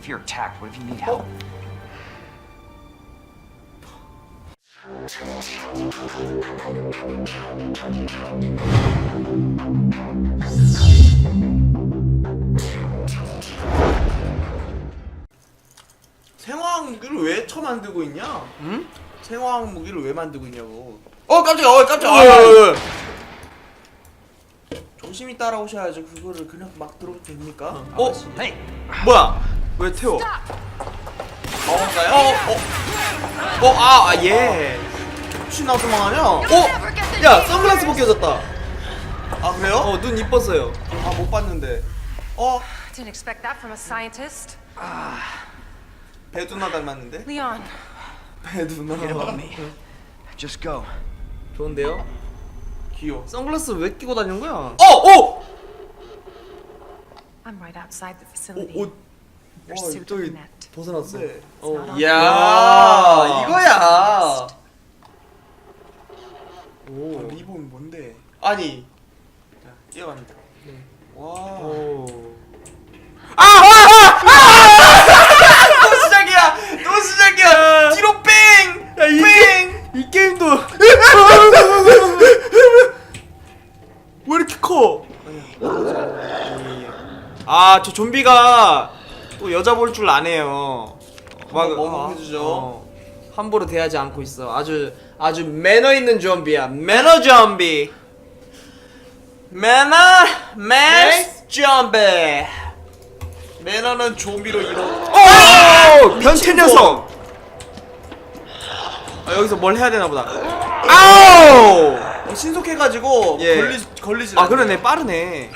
If you're attacked, what if you need help? 생화학 무기를 왜 처 만들고 있냐? 응? 생화학 무기를 왜 만들고 있냐고. 어 깜짝이야 어 깜짝이야 어, 어, 어, 어. 조심히 따라오셔야죠. 그거를 그냥 막 들어도 됩니까? 어? Hey, 뭐야 왜 태워 가요? 어, 어, 어, 아, 아, 예. 혹시 나 도망하냐? 어? 야, 선글라스 벗겨졌다. 아 그래요? 어, 눈 이뻤어요. 아 못 봤는데. 어 Didn't expect that from a scientist. 배두나 닮았는데? Leon, 배두나. Just go. 좋은데요? 귀여워. 선글라스 왜 끼고 다니는 거야? 어 어. I'm right outside the 오 facility. 옷. Your 어, suit 저기 and net. 벗어났어. 네. 어, 이야, 이야, 이거야. 오, 아, 리본 뭔데? 아니. 자 뛰어갑니다. 네. 와. 오. 아, 아, 아, 아! 또 시작이야. 또 시작이야. 뒤로 뺑. 야, 이, 게, 이 게임도 왜 이렇게 커? 아, 저 좀비가 또 여자 볼 줄 아네요. 한번 먹어주죠. 어, 함부로 대하지 않고 있어. 아주 아주 매너 있는 좀비야. 매너 좀비. 매너 매스 좀비. 매너는 좀비로 이뤄. 오! 변태 녀석. 아, 여기서 뭘 해야 되나 보다. 아우! 어, 신속해가지고 예. 걸리 걸리지. 아 그러네 빠르네.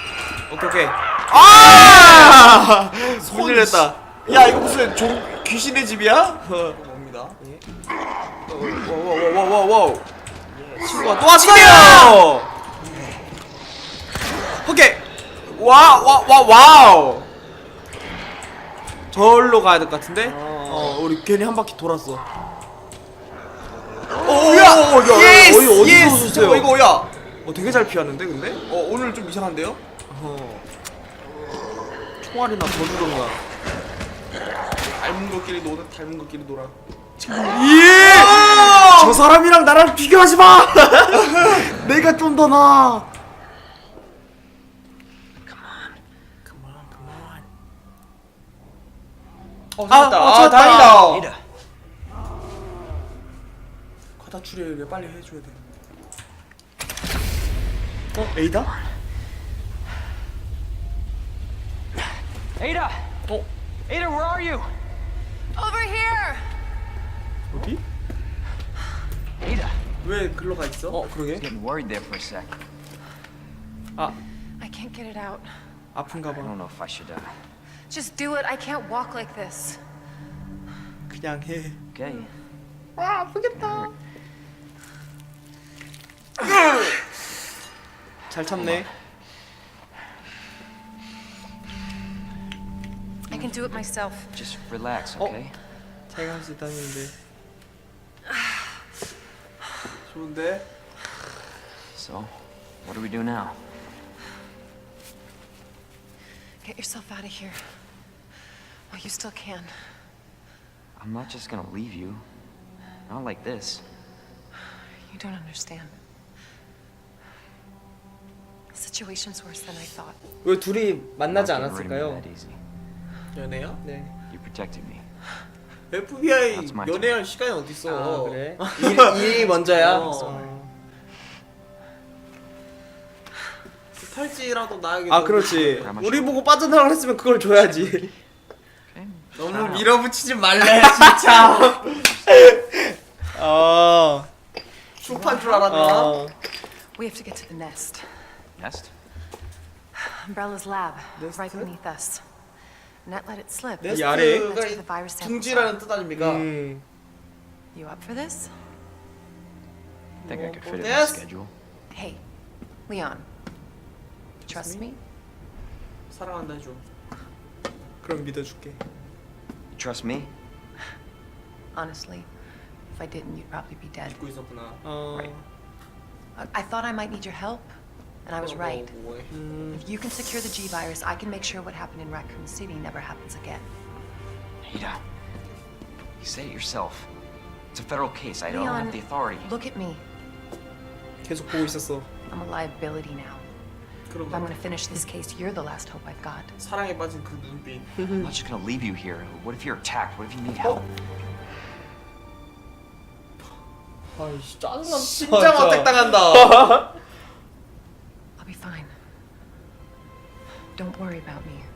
오케이 오케이. 아! 손 열렸다. 야 이거 무슨 좀 귀신의 집이야? 어. 뭡니다. 워워워워워워. 친구가 또 왔어요. 오케이. 와와와 와, 와우. 절로 가야 될 것 같은데. 어 우리 괜히 한 바퀴 돌았어. 오, 야, 야, 예스, 어디 어디서 예스. 오셨어요? 어, 이거 야. 어 되게 잘 피하는데 근데. 어 오늘 좀 이상한데요? 어. 총알이나 더 주던가. 닮은 것끼리 노는 닮은 것끼리 놀아. 예! 저 사람이랑 나랑 비교하지 마. 내가 좀 더 나아. 어 아, 찾았다. 어, 아, 찾았다. 다행이다. 과다 추리를 빨리 해줘야 돼. 어, 에이다? Ada, 어, Ada, where are you? over here. 어디? Ada, 왜 글로 가 있어? 어, 그러게. getting worried there for a sec. 아, I can't get it out. 아픈가 I don't 봐. know if I should. Uh, Just do it. I can't walk like this. 그냥 해. okay. 아, 아프겠다. 잘 참네. can do it myself. Just relax, Oh. okay? 자기가 할 수 있다는데. 좋은데. So, what do we do now? Get yourself out of here. While you still can. I'm not just gonna leave you. Not like this. You don't understand. The situation's worse than I thought. 왜 둘이 만나지 Not getting rid of me 않았을까요? that easy. 연애야? 네. You protected me. FBI That's my 연애할 시간이 어딨어? 아, 그래? 일, 일이 먼저야. 어. 어. 탈지라도 나에게. 아, 그렇지. 우리 보고 빠져나가라 했으면 그걸 줘야지. 너무 밀어붙이지 말래 진짜. 아. 쇼판 줄 알았나? 아. We have to get to the nest. Nest? Umbrella's lab, Nest? right beneath us. Net let it slip. 이 아래? That's where the virus 네스트가 samples 둥지라는 are. 뜻 아닙니까? 음. You up for this? Think I could Oh, fit it in my yes. schedule. Hey, Leon. Trust me? 사랑한다 해줘. 그럼 믿어줄게. You trust me? Honestly, if I didn't, you'd probably be dead. 믿고 있었구나. 어. Right. I, I thought I might need your help, and I was 어, right. 뭐, 뭐해. 음. If you can secure the G virus, I can make sure what happened in Raccoon City never happens again. Ada, you said it yourself. It's a federal case. I don't Leon, have the authority. look at me. 계속 보고 있었어. I'm a liability now. 그런 If I'm 거. gonna finish this case, you're the last hope I've got. 사랑에 빠진 그 눈빛. I'm not just gonna leave you here. What if you're attacked? What if you need help? 아이씨 짜증나. 진짜 진짜 맞택당한다. Don't worry about me.